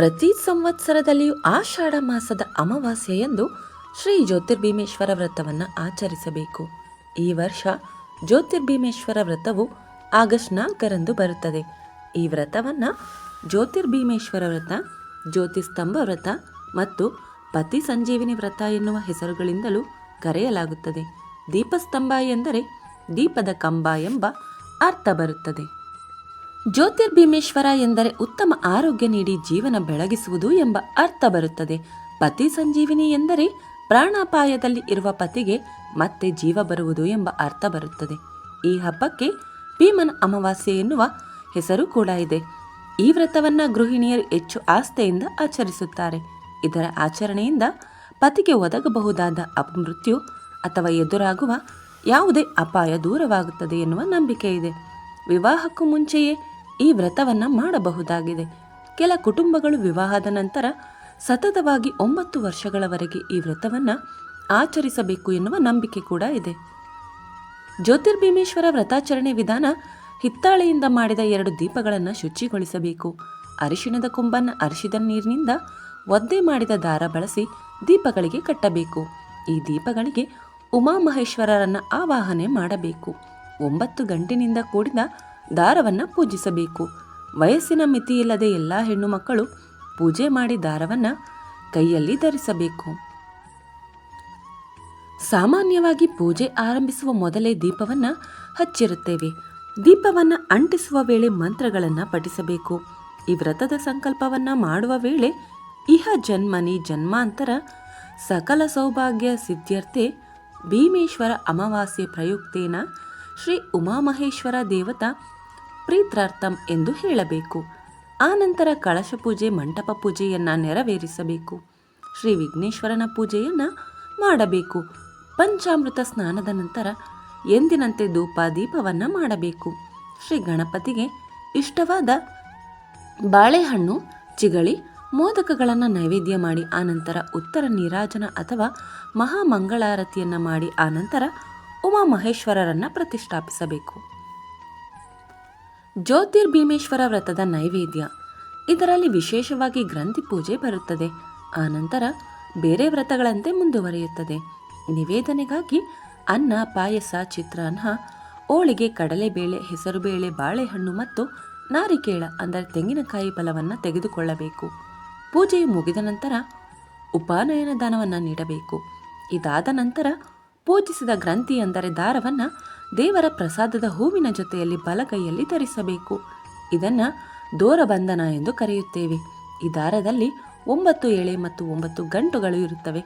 ಪ್ರತಿ ಸಂವತ್ಸರದಲ್ಲಿಯೂ ಆಷಾಢ ಮಾಸದ ಅಮಾವಾಸ್ಯೆಯಂದು ಶ್ರೀ ಜ್ಯೋತಿರ್ಭೀಮೇಶ್ವರ ವ್ರತವನ್ನು ಆಚರಿಸಬೇಕು. ಈ ವರ್ಷ ಜ್ಯೋತಿರ್ಭೀಮೇಶ್ವರ ವ್ರತವು ಆಗಸ್ಟ್ ನಾಲ್ಕರಂದು ಬರುತ್ತದೆ. ಈ ವ್ರತವನ್ನು ಜ್ಯೋತಿರ್ಭೀಮೇಶ್ವರ ವ್ರತ, ಜ್ಯೋತಿಸ್ತಂಭ ವ್ರತ ಮತ್ತು ಪತಿ ಸಂಜೀವಿನಿ ವ್ರತ ಎನ್ನುವ ಹೆಸರುಗಳಿಂದಲೂ ಕರೆಯಲಾಗುತ್ತದೆ. ದೀಪಸ್ತಂಭ ಎಂದರೆ ದೀಪದ ಕಂಬ ಎಂಬ ಅರ್ಥ ಬರುತ್ತದೆ. ಜ್ಯೋತಿರ್ಭೀಮೇಶ್ವರ ಎಂದರೆ ಉತ್ತಮ ಆರೋಗ್ಯ ನೀಡಿ ಜೀವನ ಬೆಳಗಿಸುವುದು ಎಂಬ ಅರ್ಥ ಬರುತ್ತದೆ. ಪತಿ ಸಂಜೀವಿನಿ ಎಂದರೆ ಪ್ರಾಣಾಪಾಯದಲ್ಲಿ ಇರುವ ಪತಿಗೆ ಮತ್ತೆ ಜೀವ ಬರುವುದು ಎಂಬ ಅರ್ಥ ಬರುತ್ತದೆ. ಈ ಹಬ್ಬಕ್ಕೆ ಭೀಮನ ಅಮಾವಾಸ್ಯೆ ಎನ್ನುವ ಹೆಸರು ಕೂಡ ಇದೆ. ಈ ವ್ರತವನ್ನ ಗೃಹಿಣಿಯರು ಹೆಚ್ಚು ಆಸ್ಥೆಯಿಂದ ಆಚರಿಸುತ್ತಾರೆ. ಇದರ ಆಚರಣೆಯಿಂದ ಪತಿಗೆ ಒದಗಬಹುದಾದ ಅಪಮೃತ್ಯು ಅಥವಾ ಎದುರಾಗುವ ಯಾವುದೇ ಅಪಾಯ ದೂರವಾಗುತ್ತದೆ ಎನ್ನುವ ನಂಬಿಕೆ ಇದೆ. ವಿವಾಹಕ್ಕೂ ಮುಂಚೆಯೇ ಈ ವ್ರತವನ್ನು ಮಾಡಬಹುದಾಗಿದೆ. ಕೆಲ ಕುಟುಂಬಗಳು ವಿವಾಹದ ನಂತರ ಸತತವಾಗಿ ಒಂಬತ್ತು ವರ್ಷಗಳವರೆಗೆ ಈ ವ್ರತವನ್ನು ಆಚರಿಸಬೇಕು ಎನ್ನುವ ನಂಬಿಕೆ ಕೂಡ ಇದೆ. ಜ್ಯೋತಿರ್ಭೀಮೇಶ್ವರ ವ್ರತಾಚರಣೆ ವಿಧಾನ ಹಿತ್ತಾಳೆಯಿಂದ ಮಾಡಿದ ಎರಡು ದೀಪಗಳನ್ನು ಶುಚಿಗೊಳಿಸಬೇಕು. ಅರಿಶಿಣದ ಕೊಂಬನ್ನು ಅರಿಶಿದ ನೀರಿನಿಂದ ಒದ್ದೆ ಮಾಡಿದ ದಾರ ಬಳಸಿ ದೀಪಗಳಿಗೆ ಕಟ್ಟಬೇಕು. ಈ ದೀಪಗಳಿಗೆ ಉಮಾಮಹೇಶ್ವರರನ್ನು ಆವಾಹನೆ ಮಾಡಬೇಕು. ಒಂಬತ್ತು ಗಂಟಿನಿಂದ ಕೂಡಿದ ದಾರವನ್ನು ಪೂಜಿಸಬೇಕು. ವಯಸ್ಸಿನ ಮಿತಿಯಿಲ್ಲದೆ ಎಲ್ಲ ಹೆಣ್ಣು ಮಕ್ಕಳು ಪೂಜೆ ಮಾಡಿ ದಾರವನ್ನು ಕೈಯಲ್ಲಿ ಧರಿಸಬೇಕು. ಸಾಮಾನ್ಯವಾಗಿ ಪೂಜೆ ಆರಂಭಿಸುವ ಮೊದಲೇ ದೀಪವನ್ನು ಹಚ್ಚಿರುತ್ತೇವೆ. ದೀಪವನ್ನು ಅಂಟಿಸುವ ವೇಳೆ ಮಂತ್ರಗಳನ್ನು ಪಠಿಸಬೇಕು. ಈ ವ್ರತದ ಸಂಕಲ್ಪವನ್ನು ಮಾಡುವ ವೇಳೆ ಇಹ ಜನ್ಮನಿ ಜನ್ಮಾಂತರ ಸಕಲ ಸೌಭಾಗ್ಯ ಸಿದ್ಧ್ಯರ್ಥೆ ಭೀಮೇಶ್ವರ ಅಮಾವಾಸ್ಯೆ ಪ್ರಯುಕ್ತೇನ ಶ್ರೀ ಉಮಾಮಹೇಶ್ವರ ದೇವತಾ ಪ್ರೀತ್ರಾರ್ಥಂ ಎಂದು ಹೇಳಬೇಕು. ಆನಂತರ ಕಳಶ ಪೂಜೆ, ಮಂಟಪ ಪೂಜೆಯನ್ನು ನೆರವೇರಿಸಬೇಕು. ಶ್ರೀ ವಿಘ್ನೇಶ್ವರನ ಪೂಜೆಯನ್ನು ಮಾಡಬೇಕು. ಪಂಚಾಮೃತ ಸ್ನಾನದ ನಂತರ ಎಂದಿನಂತೆ ಧೂಪ ದೀಪವನ್ನು ಮಾಡಬೇಕು. ಶ್ರೀ ಗಣಪತಿಗೆ ಇಷ್ಟವಾದ ಬಾಳೆಹಣ್ಣು, ಚಿಗಳಿ, ಮೋದಕಗಳನ್ನು ನೈವೇದ್ಯ ಮಾಡಿ ಆನಂತರ ಉತ್ತರ ನೀರಾಜನ ಅಥವಾ ಮಹಾಮಂಗಳಾರತಿಯನ್ನು ಮಾಡಿ ಆನಂತರ ಉಮಾಮಹೇಶ್ವರರನ್ನು ಪ್ರತಿಷ್ಠಾಪಿಸಬೇಕು. ಜ್ಯೋತಿರ್ಭೀಮೇಶ್ವರ ವ್ರತದ ನೈವೇದ್ಯ. ಇದರಲ್ಲಿ ವಿಶೇಷವಾಗಿ ಗ್ರಂಥಿ ಪೂಜೆ ಬರುತ್ತದೆ. ಆನಂತರ ಬೇರೆ ವ್ರತಗಳಂತೆ ಮುಂದುವರಿಯುತ್ತದೆ. ನಿವೇದನೆಗಾಗಿ ಅನ್ನ, ಪಾಯಸ, ಚಿತ್ರಾನ್ನ, ಹೋಳಿಗೆ, ಕಡಲೆಬೇಳೆ, ಹೆಸರುಬೇಳೆ, ಬಾಳೆಹಣ್ಣು ಮತ್ತು ನಾರಿಕೇಳ ಅಂದರೆ ತೆಂಗಿನಕಾಯಿ ಫಲವನ್ನು ತೆಗೆದುಕೊಳ್ಳಬೇಕು. ಪೂಜೆಯು ಮುಗಿದ ನಂತರ ಉಪಾನಯನ ದಾನವನ್ನು ನೀಡಬೇಕು. ಇದಾದ ನಂತರ ಪೂಜಿಸಿದ ಗ್ರಂಥಿ ಅಂದರೆ ದಾರವನ್ನು ದೇವರ ಪ್ರಸಾದದ ಹೂವಿನ ಜೊತೆಯಲ್ಲಿ ಬಲಗೈಯಲ್ಲಿ ಧರಿಸಬೇಕು. ಇದನ್ನು ದೋರಬಂಧನ ಎಂದು ಕರೆಯುತ್ತೇವೆ. ಈ ದಾರದಲ್ಲಿ ಒಂಬತ್ತು ಎಳೆ ಮತ್ತು ಒಂಬತ್ತು ಗಂಟುಗಳು ಇರುತ್ತವೆ.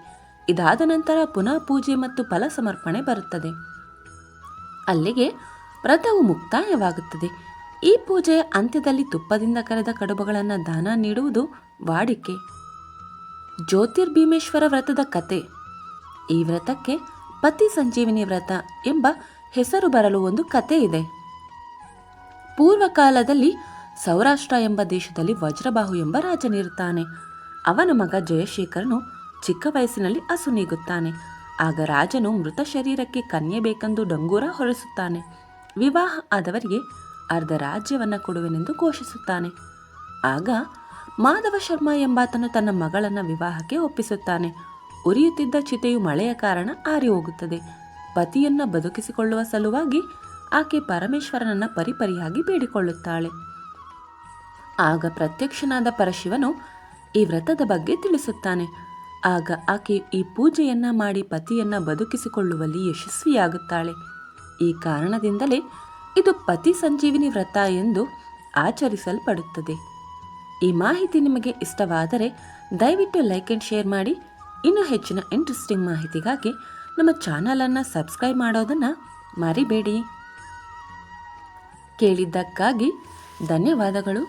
ಇದಾದ ನಂತರ ಪುನಃ ಪೂಜೆ ಮತ್ತು ಫಲ ಸಮರ್ಪಣೆ ಬರುತ್ತದೆ. ಅಲ್ಲಿಗೆ ವ್ರತವು ಮುಕ್ತಾಯವಾಗುತ್ತದೆ. ಈ ಪೂಜೆಯ ಅಂತ್ಯದಲ್ಲಿ ತುಪ್ಪದಿಂದ ಕರೆದ ಕಡುಬುಗಳನ್ನು ದಾನ ನೀಡುವುದು ವಾಡಿಕೆ. ಜ್ಯೋತಿರ್ಭೀಮೇಶ್ವರ ವ್ರತದ ಕತೆ. ಈ ವ್ರತಕ್ಕೆ ಪತಿ ಸಂಜೀವಿನಿ ವ್ರತ ಎಂಬ ಹೆಸರು ಬರಲು ಒಂದು ಕತೆ ಇದೆ. ಪೂರ್ವಕಾಲದಲ್ಲಿ ಸೌರಾಷ್ಟ್ರ ಎಂಬ ದೇಶದಲ್ಲಿ ವಜ್ರಬಾಹು ಎಂಬ ರಾಜನಿರುತ್ತಾನೆ ಅವನ ಮಗ ಜಯಶೇಖರನು ಚಿಕ್ಕ ವಯಸ್ಸಿನಲ್ಲಿ ಅಸುನೀಗುತ್ತಾನೆ ಆಗ ರಾಜನು ಮೃತ ಶರೀರಕ್ಕೆ ಕನ್ಯೆ ಬೇಕೆಂದು ಡಂಗೂರ ಹೊರಸುತ್ತಾನೆ. ವಿವಾಹ ಆದವರಿಗೆ ಅರ್ಧ ರಾಜ್ಯವನ್ನು ಕೊಡುವೆನೆಂದು ಘೋಷಿಸುತ್ತಾನೆ. ಆಗ ಮಾಧವ ಶರ್ಮ ಎಂಬಾತನು ತನ್ನ ಮಗಳನ್ನು ವಿವಾಹಕ್ಕೆ ಒಪ್ಪಿಸುತ್ತಾನೆ. ಉರಿಯುತ್ತಿದ್ದ ಚಿತೆಯು ಮಳೆಯ ಕಾರಣ ಆರಿ ಹೋಗುತ್ತದೆ ಪತಿಯನ್ನ ಬದುಕಿಸಿಕೊಳ್ಳುವ ಸಲುವಾಗಿ ಆಕೆ ಪರಮೇಶ್ವರನನ್ನ ಪರಿಪರಿಯಾಗಿ ಬೇಡಿಕೊಳ್ಳುತ್ತಾಳೆ. ಆಗ ಪ್ರತ್ಯಕ್ಷನಾದ ಪರಶಿವನು ಈ ವ್ರತದ ಬಗ್ಗೆ ತಿಳಿಸುತ್ತಾನೆ. ಆಗ ಆಕೆ ಈ ಪೂಜೆಯನ್ನ ಮಾಡಿ ಪತಿಯನ್ನ ಬದುಕಿಸಿಕೊಳ್ಳುವಲ್ಲಿ ಯಶಸ್ವಿಯಾಗುತ್ತಾಳೆ. ಈ ಕಾರಣದಿಂದಲೇ ಇದು ಪತಿ ಸಂಜೀವಿನಿ ವ್ರತ ಎಂದು ಆಚರಿಸಲ್ಪಡುತ್ತದೆ. ಈ ಮಾಹಿತಿ ನಿಮಗೆ ಇಷ್ಟವಾದರೆ ದಯವಿಟ್ಟು ಲೈಕ್ ಆ್ಯಂಡ್ ಶೇರ್ ಮಾಡಿ. ಇನ್ನೂ ಹೆಚ್ಚಿನ ಇಂಟ್ರೆಸ್ಟಿಂಗ್ ಮಾಹಿತಿಗಾಗಿ ನಮ್ಮ ಚಾನಲನ್ನು ಸಬ್ಸ್ಕ್ರೈಬ್ ಮಾಡೋದನ್ನು ಮರಿಬೇಡಿ. ಕೇಳಿದ್ದಕ್ಕಾಗಿ ಧನ್ಯವಾದಗಳು.